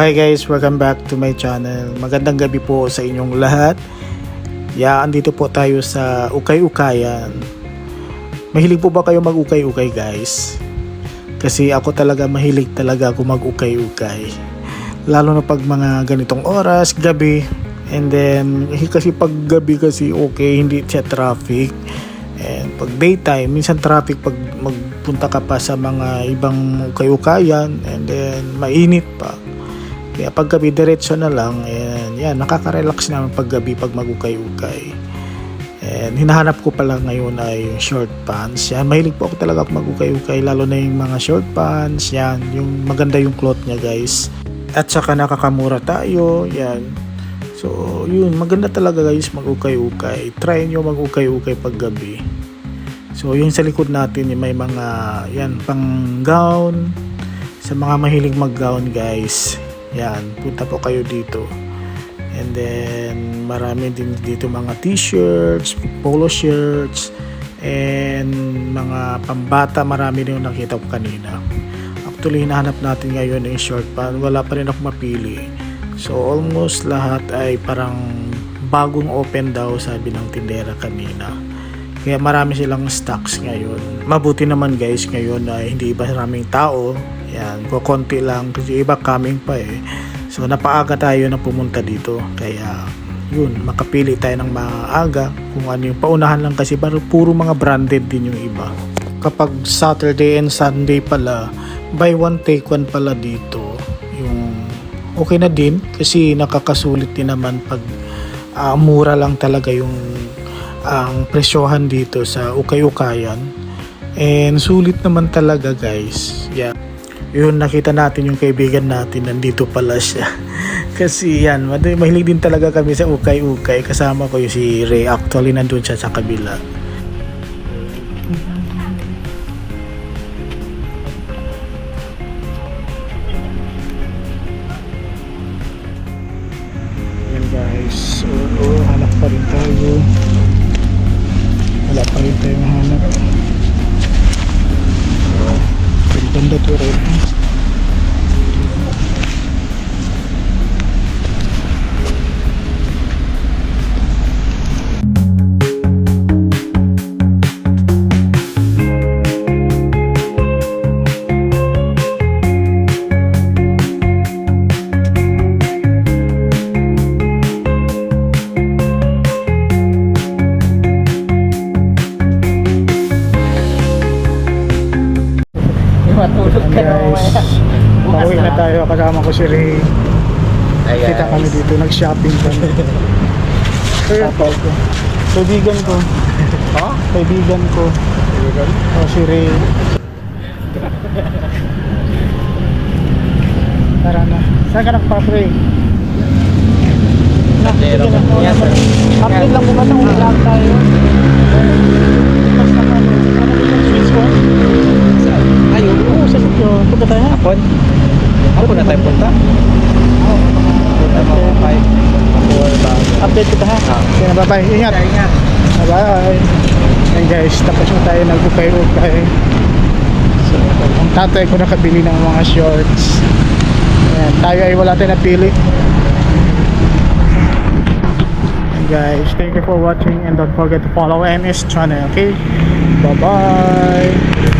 Hi guys, welcome back to my channel. Magandang gabi po sa inyong lahat. Ya, andito po tayo sa Ukay-Ukayan. Mahilig po ba kayo mag-ukay-ukay guys? Kasi ako talaga mahilig talaga ako mag-ukay-ukay. Lalo na pag mga ganitong oras, gabi. And then, kasi pag gabi kasi okay, hindi siya traffic. And pag daytime, minsan traffic pag magpunta ka pa sa mga ibang ukay-ukayan and then mainit pa. Kaya pag gabi diretso na lang and yan nakaka-relax naman pag gabi pag magukay-ukay. And hinahanap ko pala ngayon ay yung short pants. Yan, mahilig po ako talaga magukay-ukay lalo na yung mga short pants. Yan, yung maganda yung cloth niya guys. At saka nakakamura tayo. Yan. So, yun, maganda talaga guys mag-ukay-ukay. Try nyo mag-ukay-ukay pag gabi. So, yung sa likod natin, may mga, yan, pang gown. Sa mga mahilig mag-gown guys, yan, punta po kayo dito. And then, marami din dito mga t-shirts, polo shirts, and mga pambata, marami din yung nakita ko kanina. Actually, hinahanap natin ngayon yung short pants. Wala pa rin ako mapili. So, almost lahat ay parang bagong open daw, sabi ng tindera kanina. Kaya marami silang stocks ngayon. Mabuti naman guys ngayon na hindi iba maraming tao. Yan, kukonti lang kasi iba coming pa eh. So napaaga tayo na pumunta dito. Kaya yun, makapili tayo ng maaga kung ano yung paunahan lang kasi pero puro mga branded din yung iba. Kapag Saturday and Sunday pala, buy one take one pala dito. Okay na din kasi nakakasulit din naman pag ah, mura lang talaga yung ang presyohan dito sa ukay-ukayan. And sulit naman talaga guys. Yeah. Yun, nakita natin yung kaibigan natin. Nandito pala siya. Kasi yan, mahilig din talaga kami sa ukay-ukay. Kasama ko yung si Ray. Actually, nandun siya sa kabila. Guys, pauwi na tayo. Kasama ko si Ray. Ayan. Kita kami dito. Nag-shopping kami. Kaya ko. Kaibigan ko. Ha? Kaibigan ko. O si Ray. Tara na. Saan ka nagpa-pray? Ka. Yan, sir. Update lang muna nang ulang tayo. Basta kami. Ano dito? Swiss one? Ay, Oo, sa Sutyo. Punta tayo ha? Hapon? Punta? Punta mo ako 5 4 ba? Update kita ha? Ah. Okay na, bye-bye. Ingat. Ingat. Bye-bye. And guys, tapos na tayo nag-ukay-ukay. So, ang tatay ko nakabili ng mga shorts. Ayan, tayo ay wala tayong napili. Guys, thank you for watching and don't forget to follow NS channel, okay? Bye-bye.